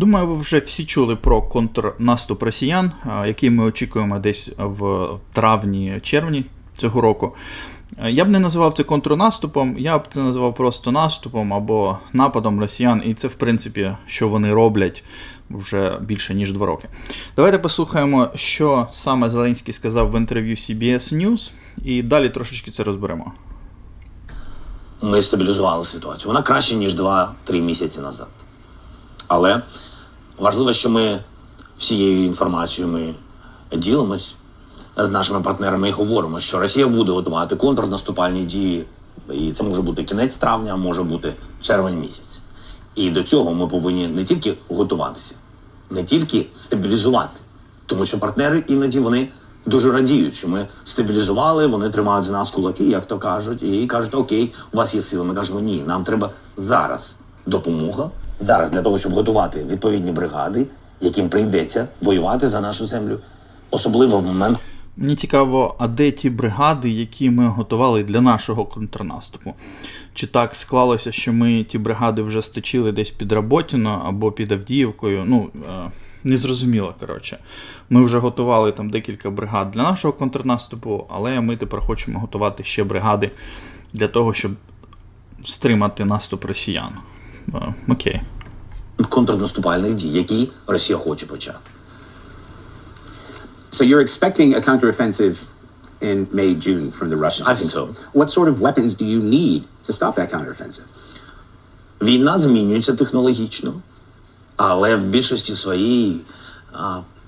Думаю, ви вже всі чули про контрнаступ росіян, який ми очікуємо десь в травні-червні цього року. Е, Я б не називав це контрнаступом, я б це називав просто наступом або нападом росіян, і це, в принципі, що вони роблять вже більше ніж два роки. Давайте послухаємо, що саме Зеленський сказав в інтерв'ю CBS News, і далі трошечки це розберемо. ми стабілізували ситуацію. Вона краще, ніж 2-3 місяці назад. Але важливо, що ми всією інформацією ми ділимось з нашими партнерами і говоримо, що Росія буде готувати контрнаступальні дії, і це може бути кінець травня, а може бути червень місяць. І до цього ми повинні не тільки готуватися, не тільки стабілізувати, тому що партнери іноді вони дуже радіють, що ми стабілізували, вони тримають за нас кулаки, як то кажуть, і кажуть, окей, у вас є сили. Ми кажемо, ні, нам треба зараз допомога, зараз для того, щоб готувати відповідні бригади, яким прийдеться воювати за нашу землю, особливо в момент. Мені цікаво, а де ті бригади, які ми готували для нашого контрнаступу? Чи так склалося, що ми ті бригади вже сточили десь під Работіно або під Авдіївкою? Ну, е, незрозуміло, коротше. Ми вже готували там декілька бригад для нашого контрнаступу, але ми тепер хочемо готувати ще бригади для того, щоб стримати наступ росіян. Е, окей. контрнаступальних дій, які Росія хоче почати. So you're expecting a counteroffensive in May, June from the Russians. I think so. What sort of weapons do you need to stop that counteroffensive? Війна змінюється технологічно, але в більшості своїй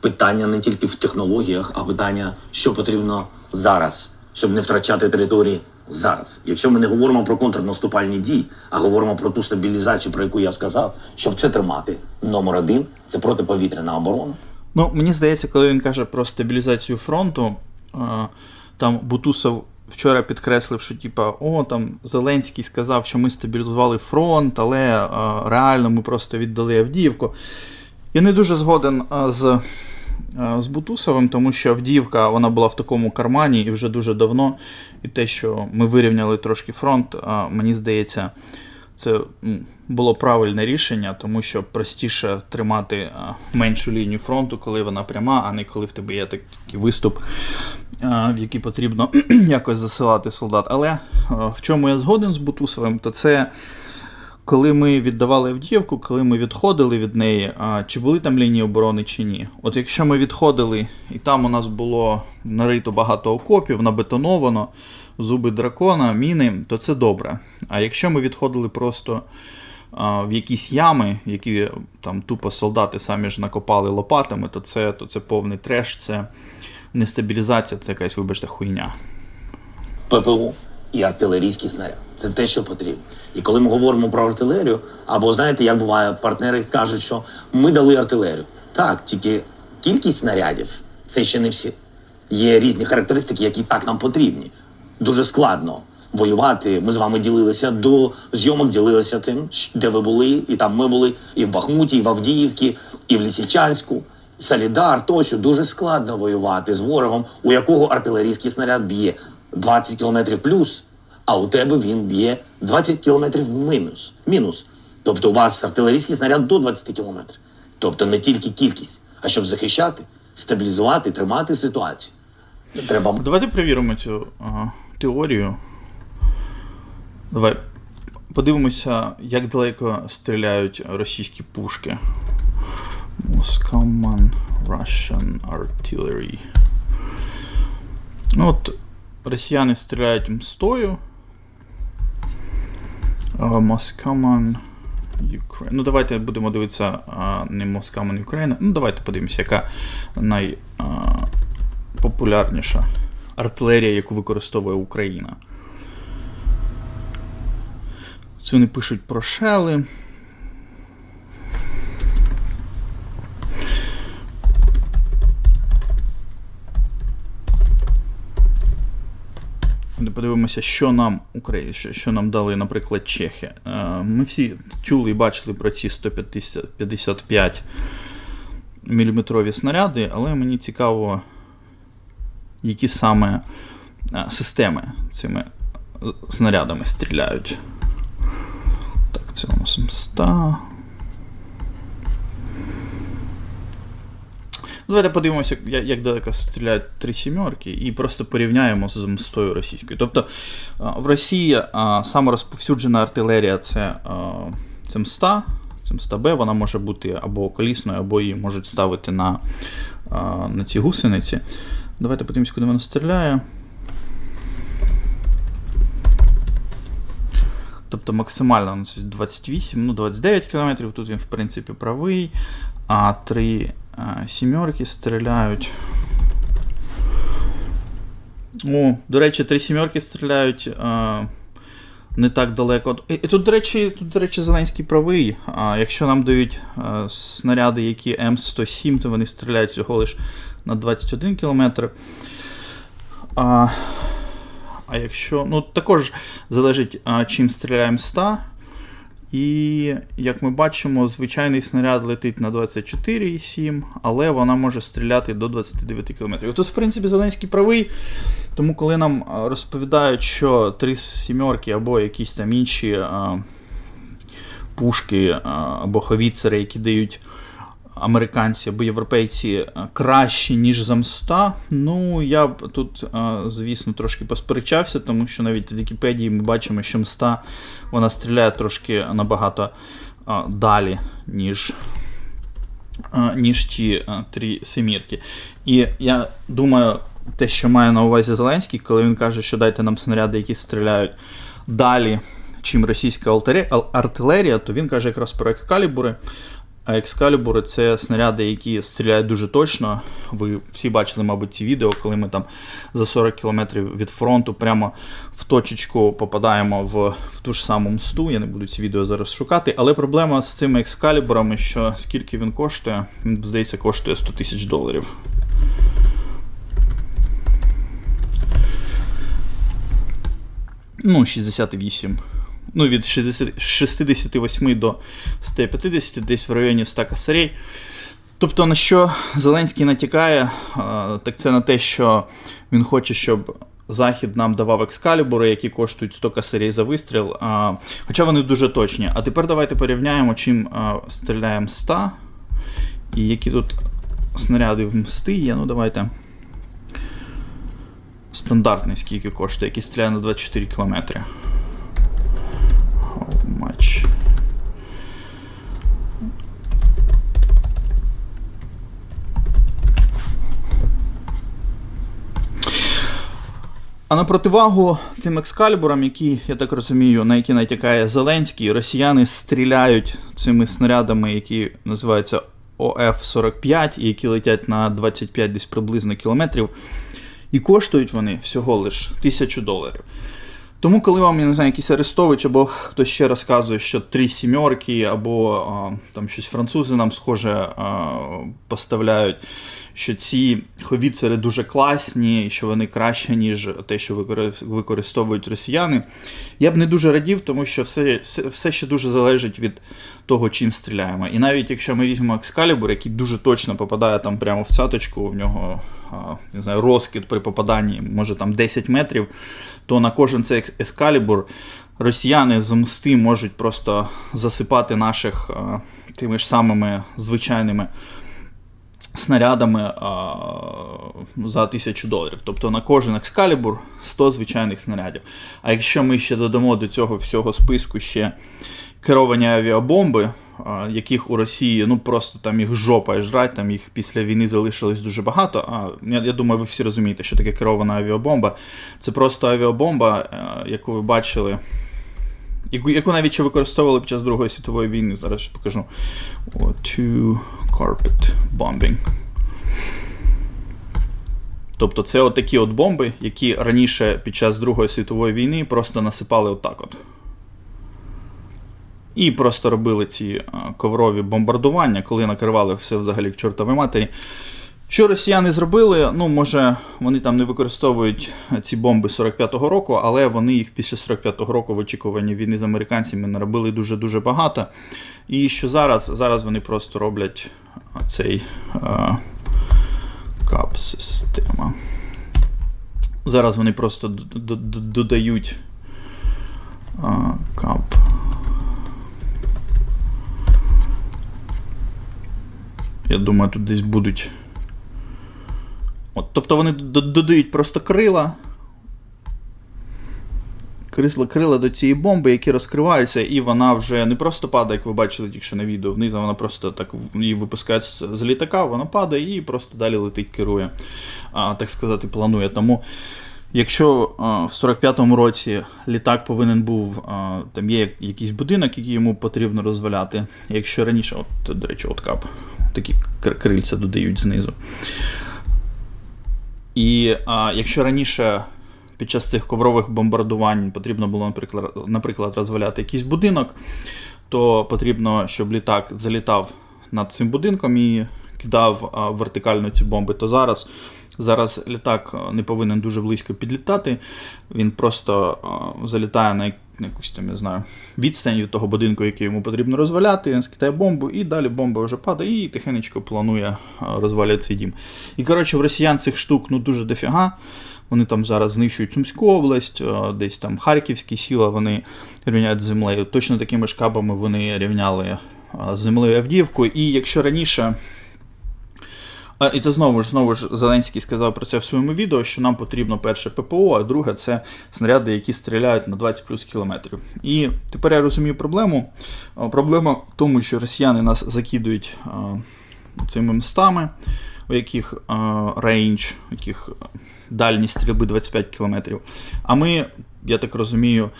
питання не тільки в технологіях, а питання, що потрібно зараз, щоб не втрачати території зараз. Якщо ми не говоримо про контрнаступальні дії, а говоримо про ту стабілізацію, про яку я сказав, щоб це тримати. Номер один це протиповітряна оборона. Ну, мені здається, коли він каже про стабілізацію фронту, там Бутусов вчора підкреслив, що типа, о, там Зеленський сказав, що ми стабілізували фронт, але реально ми просто віддали Авдіївку. Я не дуже згоден з, з Бутусовим, тому що Авдіївка вона була в такому кармані і вже дуже давно. І те, що ми вирівняли трошки фронт, мені здається, це було правильне рішення, тому що простіше тримати меншу лінію фронту, коли вона пряма, а не коли в тебе є такий виступ, в який потрібно якось засилати солдат. Але в чому я згоден з Бутусовим, то це коли ми віддавали Авдіївку, коли ми відходили від неї, чи були там лінії оборони, чи ні. От якщо ми відходили, і там у нас було нарито багато окопів, набетоновано, зуби дракона, міни, то це добре. А якщо ми відходили просто в якісь ями, які там тупо солдати самі ж накопали лопатами, то це, то це повний треш, це не стабілізація, це якась, вибачте, хуйня. ППО і артилерійський снаряд. Це те, що потрібно. І коли ми говоримо про артилерію, або знаєте, як буває, партнери кажуть, що ми дали артилерію. Так, тільки кількість снарядів це ще не всі. Є різні характеристики, які так нам потрібні. Дуже складно воювати. Ми з вами ділилися до зйомок, ділилися тим, де ви були, і там ми були, і в Бахмуті, і в Авдіївці, і в Лісичанську. Солідар, тощо дуже складно воювати з ворогом, у якого артилерійський снаряд б'є 20 км плюс, а у тебе він б'є 20 км мінус. мінус. Тобто у вас артилерійський снаряд до 20 км. Тобто не тільки кількість, а щоб захищати, стабілізувати, тримати ситуацію. Треба Давайте перевіримо цю ага, теорію. Давай подивимося, як далеко стріляють російські пушки. Moscow Russian Artillery. Ну от росіяни стріляють мстою. Москаман Ukraine. Ну, давайте будемо дивитися а, не Москаман Ukraine. Ну, давайте подивимося, яка найпопулярніша артилерія, яку використовує Україна. Це вони пишуть про шели. Подивимося, що нам що, нам дали, наприклад, чехи. Е, Ми всі чули і бачили про ці 155 мм снаряди, але мені цікаво, які саме е, системи цими снарядами стріляють. Так, це у нас мста. Давайте подивимося, як, як далеко стріляють три сімерки, і просто порівняємо з мстою російською. Тобто в Росії а, саме розповсюджена артилерія це, а, це мста, це мста Б, вона може бути або колісною, або її можуть ставити на, на ці гусениці. Давайте подивимося, куди вона стріляє. Тобто максимально 28, ну 29 км, тут він в принципі правий, а три а, сімерки стріляють. О, до речі, три сімерки стріляють а, не так далеко. І, і тут, до речі, тут, до речі, Зеленський правий. А, якщо нам дають а, снаряди, які М107, то вони стріляють всього лиш на 21 км. А, а якщо. Ну, також залежить, а, чим стріляємо 100. І, як ми бачимо, звичайний снаряд летить на 24,7, але вона може стріляти до 29 км. Тут, в принципі, Зеленський правий. Тому, коли нам розповідають, що три сімерки або якісь там інші а, пушки а, або ховіцери, які дають американці або європейці кращі, ніж за мста, ну я б тут, звісно, трошки посперечався, тому що навіть в Вікіпедії ми бачимо, що мста вона стріляє трошки набагато далі, ніж. Ніж ті три семірки. І я думаю, те, що має на увазі Зеленський, коли він каже, що дайте нам снаряди, які стріляють далі, чим російська артилерія, то він каже якраз про екскалібури. А екскалібури це снаряди, які стріляють дуже точно. Ви всі бачили, мабуть, ці відео, коли ми там за 40 кілометрів від фронту прямо в точечку попадаємо в, в ту ж саму мсту. Я не буду ці відео зараз шукати. Але проблема з цими екскалібурами, що скільки він коштує, він, здається, коштує 100 тисяч доларів. Ну, 68. Ну, від 60, 68 до 150, десь в районі 100 косарей. Тобто, на що Зеленський натякає, так це на те, що він хоче, щоб Захід нам давав екскалібури, які коштують 100 косарей за вистріл. А, хоча вони дуже точні. А тепер давайте порівняємо, чим а, стріляє МСТА і які тут снаряди в мсти є. Ну, давайте. Стандартний скільки коштує, який стріляє на 24 кілометри. А на противагу цим екскалібурам, які, я так розумію, на які натякає Зеленський, росіяни стріляють цими снарядами, які називаються ОФ-45, і які летять на 25 десь приблизно кілометрів. І коштують вони всього лиш тисячу доларів. Тому, коли вам, я не знаю, якийсь Арестович або хтось ще розказує, що три сімерки, або а, там щось французи нам схоже а, поставляють, що ці ховіцери дуже класні, що вони краще, ніж те, що використовують росіяни. Я б не дуже радів, тому що все, все, все ще дуже залежить від того, чим стріляємо. І навіть якщо ми візьмемо екскалібур, який дуже точно попадає там прямо в цяточку, в нього не знаю, розкид при попаданні, може там 10 метрів, то на кожен цей ескалібур росіяни з мсти можуть просто засипати наших тими ж самими звичайними снарядами а, за тисячу доларів. Тобто на кожен екскалібур 100 звичайних снарядів. А якщо ми ще додамо до цього всього списку ще керовані авіабомби, а, яких у Росії ну просто там їх жопа жрать, там їх після війни залишилось дуже багато. А я, я думаю, ви всі розумієте, що таке керована авіабомба. Це просто авіабомба, е, яку ви бачили. Яку, яку навіть ще використовували під час Другої світової війни. Зараз ще покажу. To carpet bombing. Тобто це от такі от бомби, які раніше під час Другої світової війни просто насипали отак от. І просто робили ці коврові бомбардування, коли накривали все взагалі к чортовій матері. Що росіяни зробили? Ну, може, вони там не використовують ці бомби 45-го року, але вони їх після 45-го року в очікуванні війни з американцями наробили дуже-дуже багато. І що зараз? Зараз вони просто роблять цей а, кап-система. Зараз вони просто додають а, кап. Я думаю, тут десь будуть От, тобто вони додають просто крила. Крисла крила до цієї бомби, які розкриваються, і вона вже не просто падає, як ви бачили тільки на відео вниз, а вона просто так її випускається з літака, вона падає і просто далі летить, керує, а, так сказати, планує. Тому, якщо а, в 45-му році літак повинен був, а, там є якийсь будинок, який йому потрібно розваляти. Якщо раніше, от, до речі, от кап, такі крильця додають знизу. І а, якщо раніше під час цих коврових бомбардувань потрібно було, наприклад, наприклад, розваляти якийсь будинок, то потрібно, щоб літак залітав над цим будинком і кидав вертикально ці бомби, то зараз. Зараз літак не повинен дуже близько підлітати. Він просто а, залітає на якусь там, я знаю, відстань від того будинку, який йому потрібно розваляти, скидає бомбу, і далі бомба вже падає і тихенечко планує а, розвалювати цей дім. І коротше, в росіян цих штук ну дуже дофіга. Вони там зараз знищують Сумську область, е, десь там Харківські сіла вони рівняють з землею. Точно такими ж кабами вони рівняли е, землею Авдіївку. І якщо раніше. І це знову ж знову ж Зеленський сказав про це в своєму відео, що нам потрібно перше ППО, а друге це снаряди, які стріляють на 20 плюс кілометрів. І тепер я розумію проблему. Проблема в тому, що росіяни нас закидують а, цими мстами, у яких рейндж, у яких дальність стрільби 25 кілометрів. А ми, я так розумію,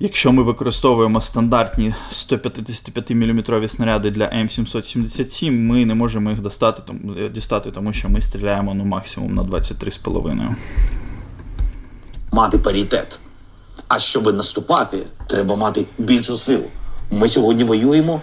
Якщо ми використовуємо стандартні 155 мм снаряди для М777, ми не можемо їх достати, тому, дістати, тому що ми стріляємо ну, максимум на 23,5. мати паритет. А щоб наступати, треба мати більшу силу. Ми сьогодні воюємо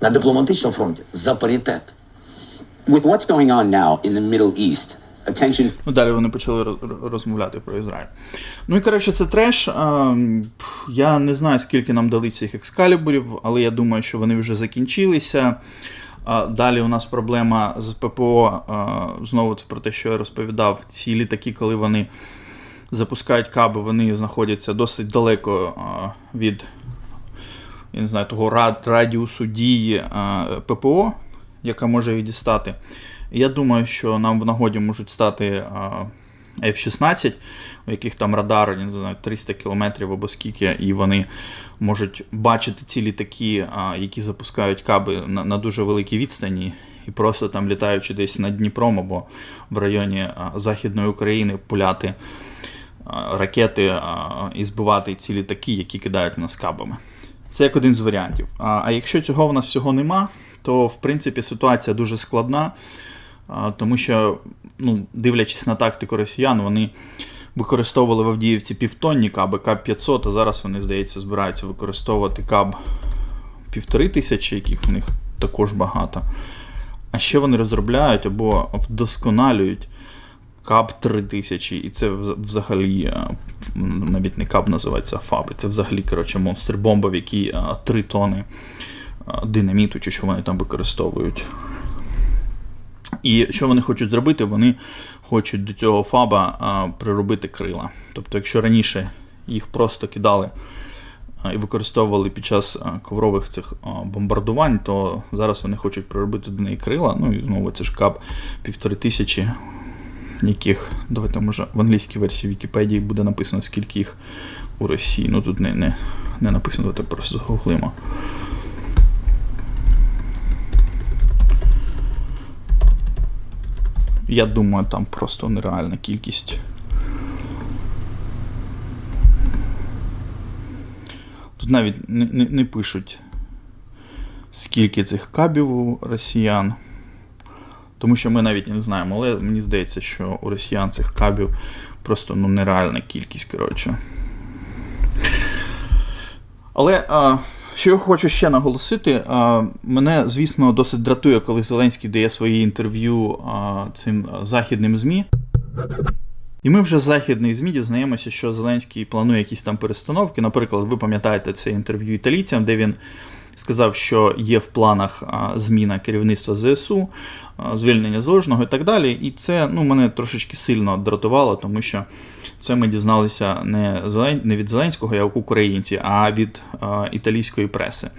на дипломатичному фронті за паритет. With what's going on now in the Middle East, Ну, далі вони почали розмовляти про Ізраїль. Ну і коротше, це треш. Я не знаю, скільки нам дали цих екскалібурів, але я думаю, що вони вже закінчилися. Далі у нас проблема з ППО. Знову це про те, що я розповідав. Ці літаки, коли вони запускають каби, вони знаходяться досить далеко від я не знаю, того радіусу дії ППО, яка може їх дістати. Я думаю, що нам в нагоді можуть стати а, F-16, у яких там радар, я не знаю, 300 км або скільки, і вони можуть бачити ці літаки, які запускають каби на, дуже великій відстані. І просто там літаючи десь над Дніпром або в районі Західної України пуляти ракети і збивати ці літаки, які кидають нас кабами. Це як один з варіантів. А, якщо цього в нас всього нема, то в принципі ситуація дуже складна, тому що, ну, дивлячись на тактику росіян, вони використовували в Авдіївці півтонні каби, каб 500, а зараз вони, здається, збираються використовувати каб півтори тисячі, яких в них також багато. А ще вони розробляють або вдосконалюють каб 3000, і це взагалі навіть не каб називається, а фаби. Це взагалі коротше, монстр бомба, в якій 3 тони динаміту, чи що вони там використовують. І що вони хочуть зробити? Вони хочуть до цього фаба а, приробити крила. Тобто, якщо раніше їх просто кидали і використовували під час коврових цих бомбардувань, то зараз вони хочуть приробити до неї крила. Ну і знову це ж кап півтори тисячі, яких, давайте може в англійській версії Вікіпедії буде написано, скільки їх у Росії. Ну тут не, не, не написано, давайте просто загуглимо. Я думаю, там просто нереальна кількість. Тут навіть не, не, не пишуть, скільки цих кабів у росіян. Тому що ми навіть не знаємо, але мені здається, що у росіян цих кабів просто ну, нереальна кількість, коротше. Але а, що я хочу ще наголосити, мене, звісно, досить дратує, коли Зеленський дає свої інтерв'ю цим західним ЗМІ. І ми вже з західних ЗМІ дізнаємося, що Зеленський планує якісь там перестановки. Наприклад, ви пам'ятаєте це інтерв'ю італійцям, де він сказав, що є в планах зміна керівництва ЗСУ, звільнення Залужного і так далі. І це ну, мене трошечки сильно дратувало, тому що це ми дізналися не, від Зеленського, як українці, а від італійської преси.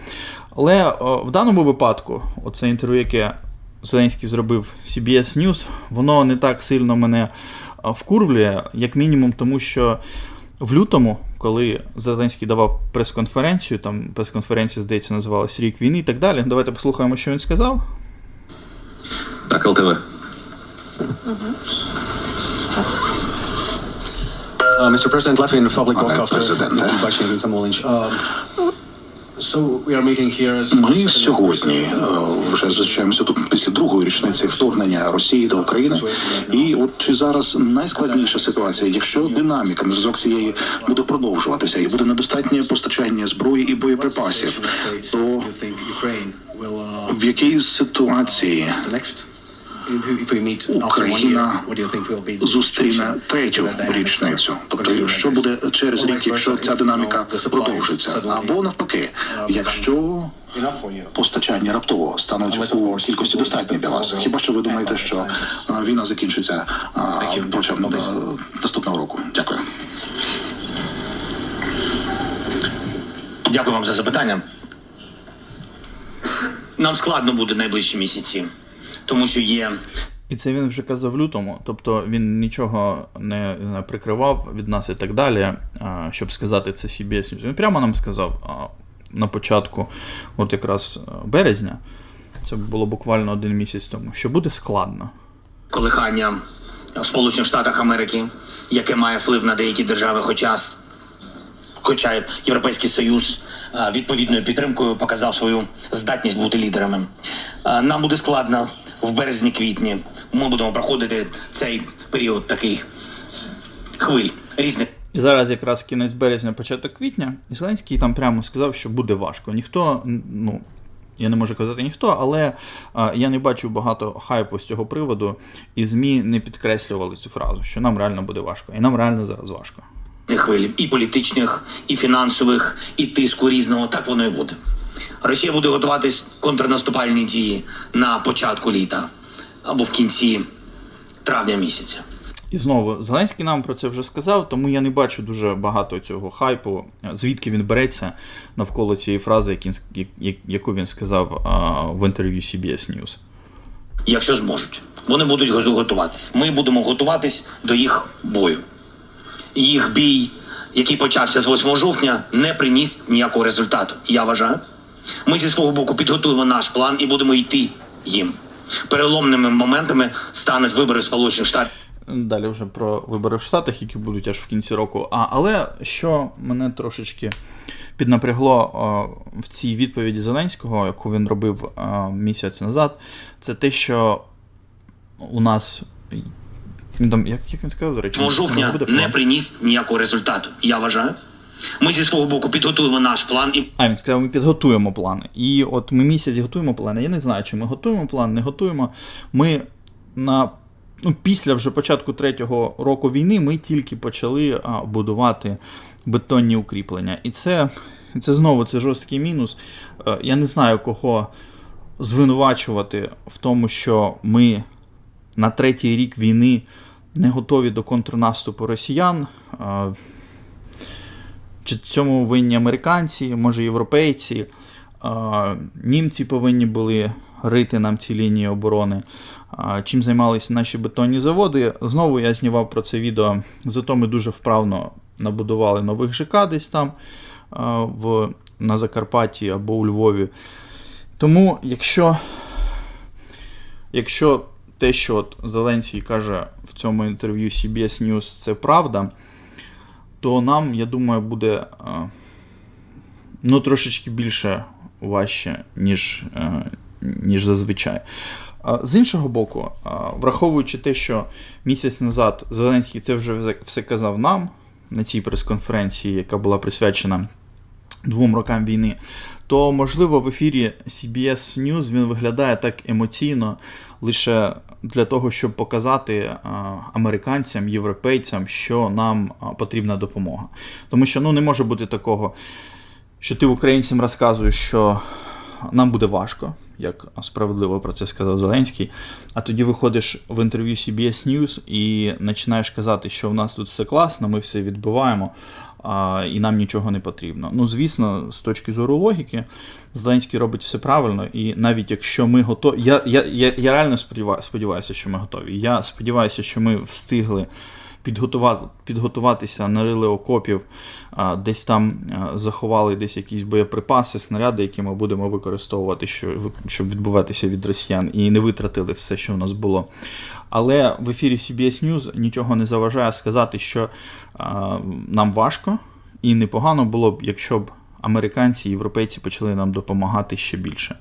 Але в даному випадку, оце інтерв'ю, яке Зеленський зробив CBS News, воно не так сильно мене вкурвлює, як мінімум, тому що в лютому, коли Зеленський давав прес-конференцію, там прес-конференція, здається, називалась Рік війни і так далі. Давайте послухаємо, що він сказав. Так, ЛТВ. Uh, Mr. President, Latvian Republic broadcaster. Mr. Bashir Samolinch. Um, Ми сьогодні е, вже зустрічаємося тут після другої річниці вторгнення Росії до України. І от чи зараз найскладніша ситуація, якщо динаміка на зв'язок цієї буде продовжуватися і буде недостатнє постачання зброї і боєприпасів, то uh, в якій ситуації Україна зустріне третю річницю? Тобто, що буде через рік, якщо ця динаміка продовжиться, або навпаки, uh, якщо постачання раптово стануть у кількості достатньо для вас. Хіба що ви думаєте, що війна закінчиться протягом наступного року? Дякую. Дякую вам за запитання. Нам складно буде найближчі місяці, тому що є І це він вже казав в лютому, тобто він нічого не, прикривав від нас і так далі, а, щоб сказати це CBS News. Він прямо нам сказав а, на початку, от якраз березня, це було буквально один місяць тому, що буде складно. колихання в Сполучених Штатах Америки, яке має вплив на деякі держави, хоча хоча Європейський Союз е, відповідною підтримкою показав свою здатність бути лідерами. Е, Нам буде складно в березні-квітні. Ми будемо проходити цей період таких хвиль різних. І зараз якраз кінець березня, початок квітня, і Зеленський там прямо сказав, що буде важко. Ніхто, ну, я не можу казати ніхто, але а, я не бачу багато хайпу з цього приводу, і ЗМІ не підкреслювали цю фразу, що нам реально буде важко. І нам реально зараз важко. хвиль і політичних, і фінансових, і тиску різного. Так воно і буде. Росія буде готуватись контрнаступальні дії на початку літа або в кінці травня місяця. І знову Зеленський нам про це вже сказав, тому я не бачу дуже багато цього хайпу, звідки він береться навколо цієї фрази, яку він сказав в інтерв'ю CBS News. якщо зможуть. Вони будуть готуватися. Ми будемо готуватись до їх бою. Їх бій, який почався з 8 жовтня, не приніс ніякого результату. Я вважаю. Ми зі свого боку підготуємо наш план і будемо йти їм. Переломними моментами стануть вибори в Сполучених Штатів. Далі вже про вибори в Штатах, які будуть аж в кінці року. А, але що мене трошечки піднапрягло а, в цій відповіді Зеленського, яку він робив а, місяць назад, це те, що у нас. Там, як, як він сказав, до речі, 8 у нас жовтня не приніс ніякого результату. Я вважаю. Ми зі свого боку підготуємо наш план і А, він сказав, ми підготуємо плани. І от ми місяць готуємо плани. Я не знаю, чи ми готуємо план, не готуємо. Ми на ну, після вже початку третього року війни ми тільки почали а, будувати бетонні укріплення. І це, це знову це жорсткий мінус. Е, Я не знаю, кого звинувачувати в тому, що ми на третій рік війни не готові до контрнаступу росіян. Чи цьому винні американці, може європейці. Німці повинні були рити нам ці лінії оборони. Чим займалися наші бетонні заводи? Знову я знімав про це відео. Зато ми дуже вправно набудували нових ЖК десь там в, на Закарпатті або у Львові. Тому, якщо, якщо те, що от Зеленський каже в цьому інтерв'ю CBS News, це правда, то нам, я думаю, буде ну, трошечки більше важче, ніж, е, ніж зазвичай. З іншого боку, враховуючи те, що місяць назад Зеленський це вже все казав нам на цій прес-конференції, яка була присвячена двом рокам війни, то можливо в ефірі CBS News він виглядає так емоційно лише для того, щоб показати американцям, європейцям, що нам потрібна допомога. Тому що ну не може бути такого, що ти українцям розказуєш, що нам буде важко, як справедливо про це сказав Зеленський. А тоді виходиш в інтерв'ю CBS News і починаєш казати, що в нас тут все класно, ми все відбиваємо. А, і нам нічого не потрібно. Ну, звісно, з точки зору логіки, Зеленський робить все правильно, і навіть якщо ми готові. Я, я, я, я реально сподіваю- сподіваюся, що ми готові. Я сподіваюся, що ми встигли підготувати, підготуватися, нарили окопів, десь там заховали десь якісь боєприпаси, снаряди, які ми будемо використовувати, що- щоб відбуватися від росіян, і не витратили все, що в нас було. Але в ефірі CBS News нічого не заважає сказати, що нам важко і непогано було б, якщо б американці і європейці почали нам допомагати ще більше.